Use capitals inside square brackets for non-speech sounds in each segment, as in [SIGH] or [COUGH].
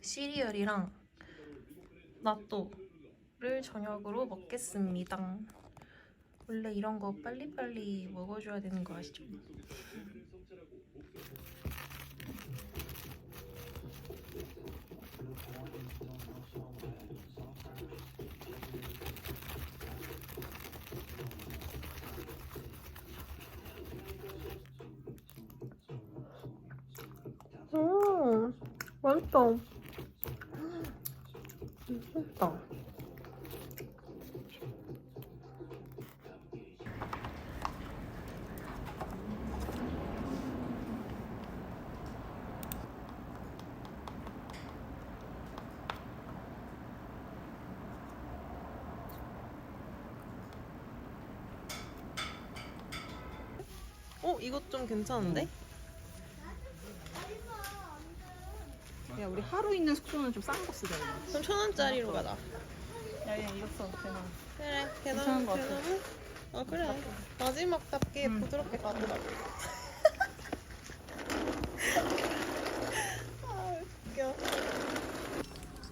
시리얼이랑 나또를 저녁으로 먹겠습니다. 원래 이런 거 빨리빨리 먹어줘야 되는 거 아시죠? 음, 맛있다. 맛있다. 어, 이것 좀 괜찮은데? 야 우리 하루 있는 숙소는 좀 싼 거 쓰자 이거. 그럼 천 원짜리로 가자. 야얘 이거 써 대박. 그래, 괜찮은 것 같아. 어, 그래. 마지막답게 음. 부드럽게 가더라고. [LAUGHS] 아, 웃겨.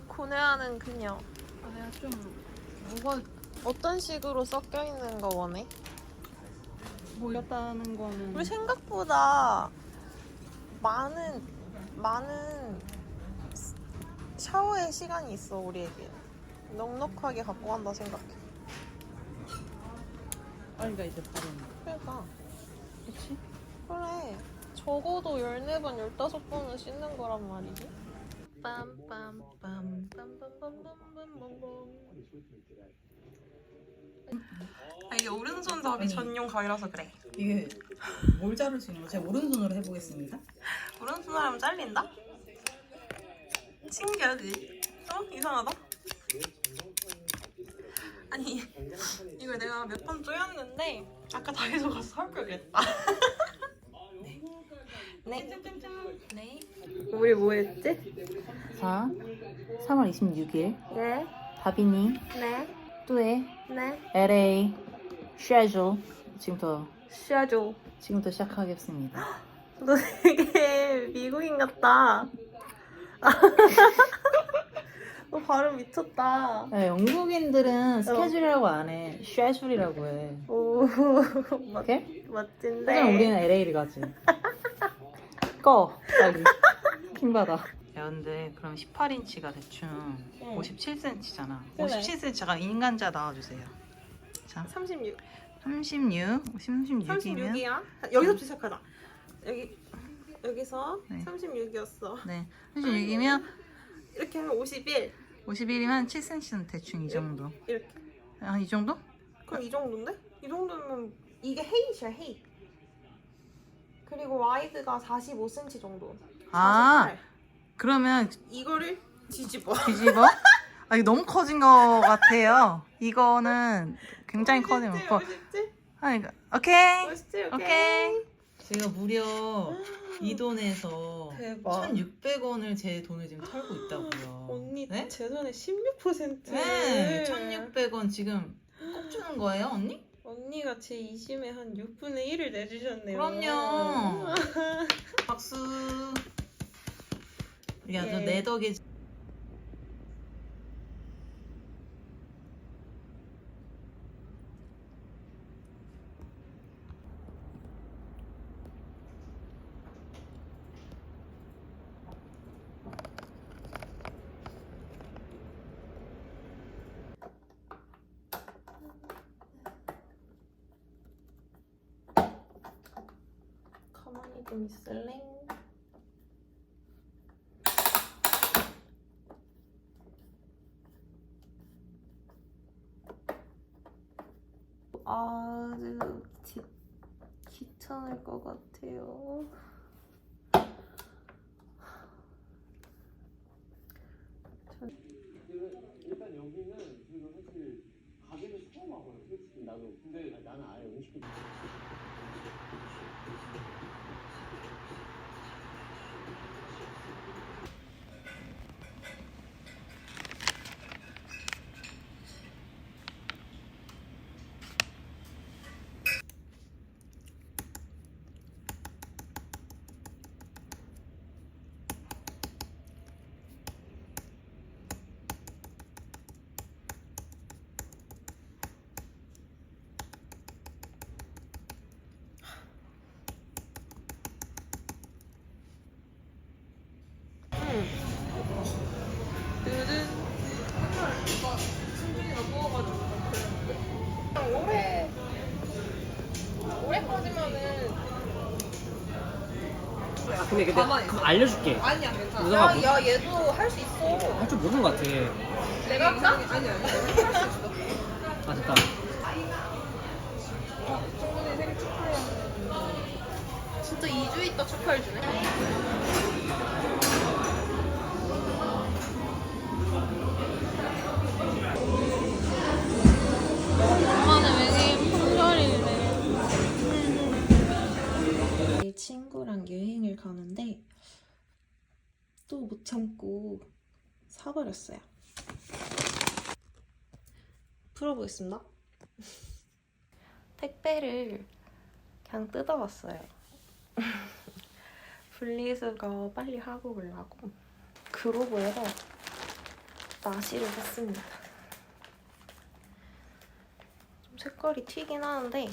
고뇌하는 그녀. 아 내가 좀 뭐가 어떤 식으로 섞여 있는 거 원해? 몰렸다는 거는 우리 생각보다 많은 많은 샤워의 시간이 있어 우리에게. 넉넉하게 갖고 간다 생각해. 빨리가 이제 바로. 그러니까 그렇지? 그래. 적어도 14번, 15번은 씻는 거란 말이지. 빰빰빰빰빰빰빰빰빰. 아 이게 오른손 잡이 아니. 전용 가위라서 그래. 이게 뭘 자를 수 있는 거지? 오른손으로 해보겠습니다. 오른손으로 하면 잘린다? 신기하지? 어? 이상하다? 아니 이걸 내가 몇 번 쪼였는데 아까 다이소 가서 살걸 그랬다 네. 네. 네. 우리 뭐 했지? 자, 3월 26일 네. 다비니 네. 뚜에 네. LA 쉐조 지금부터 쉬어줘. 지금부터 시작하겠습니다. [GASPS] 너 되게 미국인 같다. 너 발음 미쳤다. 네, 영국인들은 스케줄이라고 안 해. 쉐줄이라고 해. 오, 멋, [LAUGHS] 오케이? 멋진데. 하지만 우리는 LA를 가지. [LAUGHS] 꺼 빨리. 킹 받아. 야 근데 그럼 18인치가 대충 응. 57cm잖아. 그래. 57cm 잠깐 인간자 나와주세요. 자, 36. 36, 36이면 36이야? 여기서부터 시작하자. 여기 여기서 네. 36이었어. 네, 36이면 이렇게 하면 51. 51이면 7cm는 대충 이 정도. 이렇게. 아, 이 정도? 그럼 이 정도인데? 이 정도면 이게 헤이트야 헤이트. 그리고 와이드가 45cm 정도. 아. 48. 그러면 이거를 뒤집어. 뒤집어? [LAUGHS] 아, 이거 너무 커진 것 같아요. 이거는 굉장히 커진 멋있지? 거. 멋있지? 아, 이거 오케이. 멋있지? 오케이. 오케이. 제가 무려 이 돈에서 대박. 1,600원을 제 돈을 지금 털고 있다고요. 언니 네? 재산의 16%. 네, 1,600원 지금 꼭 주는 거예요, 언니? 언니가 제 이심에 한 6분의 1을 내주셨네요. 그럼요. [LAUGHS] 박수. 이게 아주 예. 내 덕에 좀 있을래? 아주 귀, 귀찮을 것 같아요. 일단 여기는 그리고 사실 가게를 처음 와봐요 솔직히 나도 근데 나는 아예 음식을 근데 근데 가만히 있어. 그럼 알려줄게. 아니야 괜찮아. 누나가 뭐- 야, 야 얘도 할 수 있어. 할줄 모르는 것 같아. 내가 할까? 아니 아니 할수 있어. 아 됐다. 축하해. 진짜 2주 있다 축하해 주네. 또 못 참고 사버렸어요. 풀어보겠습니다. [LAUGHS] 택배를 그냥 뜯어봤어요. [LAUGHS] 분리수거 빨리 하고 오려고 그로브에서 나시를 샀습니다. 좀 색깔이 튀긴 하는데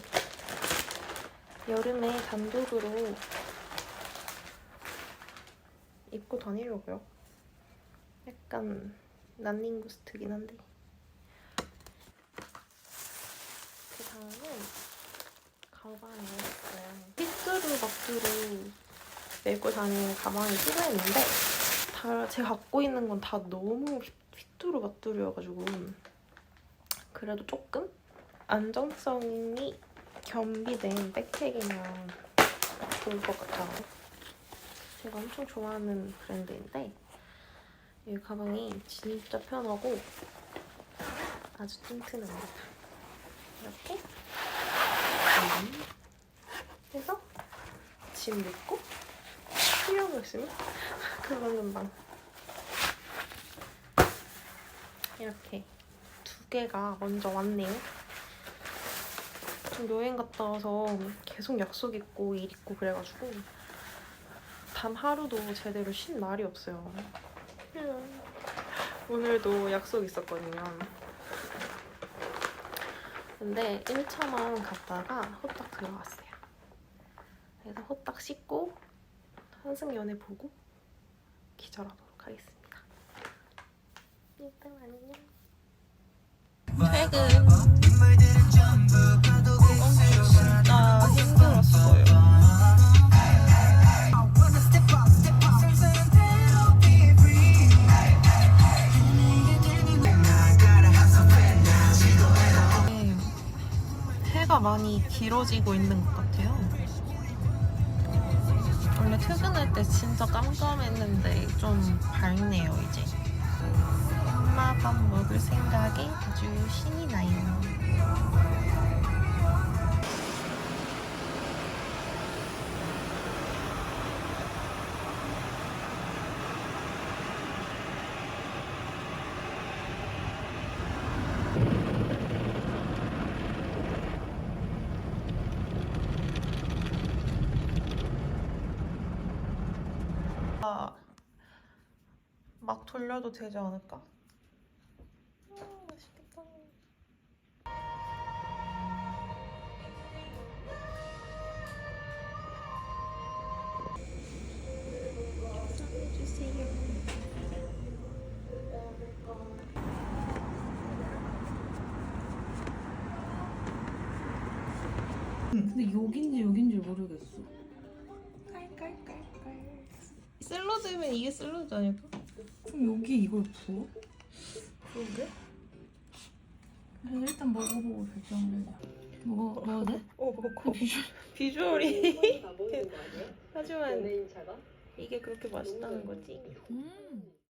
여름에 단독으로 입고 다니려고요. 약간 난닝구스트긴 한데. 그 다음은 가방에 넣었어요. 핏두루 막두루 메고 다니는 가방이 필요했는데 다 제가 갖고 있는 건 다 너무 핏두루 막두루여가지고 그래도 조금 안정성이 겸비된 백팩이면 좋을 것 같아요. 제가 엄청 좋아하는 브랜드인데 이 가방이 진짜 편하고 아주 튼튼합니다. 이렇게 음. 해서 짐 넣고 필요한 거 있으면 금방금방 이렇게 두 개가 먼저 왔네요. 좀 여행 갔다 와서 계속 약속 있고 일 있고 그래가지고 단 하루도 제대로 쉰 날이 없어요. 음. 오늘도 약속 있었거든요. 근데 1차만 갔다가 후딱 들어갔어요. 그래서 후딱 씻고 환승연애 보고 기절하도록 하겠습니다. 일단 안녕. 퇴근. 진짜 힘들었어요. 길어지고 있는 것 같아요. 원래 퇴근할 때 진짜 깜깜했는데 좀 밝네요, 이제. 엄마 밥 먹을 생각에 아주 신이 나요. 아, 막 돌려도 되지 않을까? 아, 맛있겠다. 근데 여긴지 여긴지 모르겠어. 샐러드면 이게 샐러드 아닐까? 그럼 여기 이걸 부어? 그러게? 그래서 일단 먹어보고 결정을 해자. 먹어 먹어도 돼? 어, 먹고. [LAUGHS] 비주얼이. 하지만 이게 그렇게 맛있다는 거지. 음.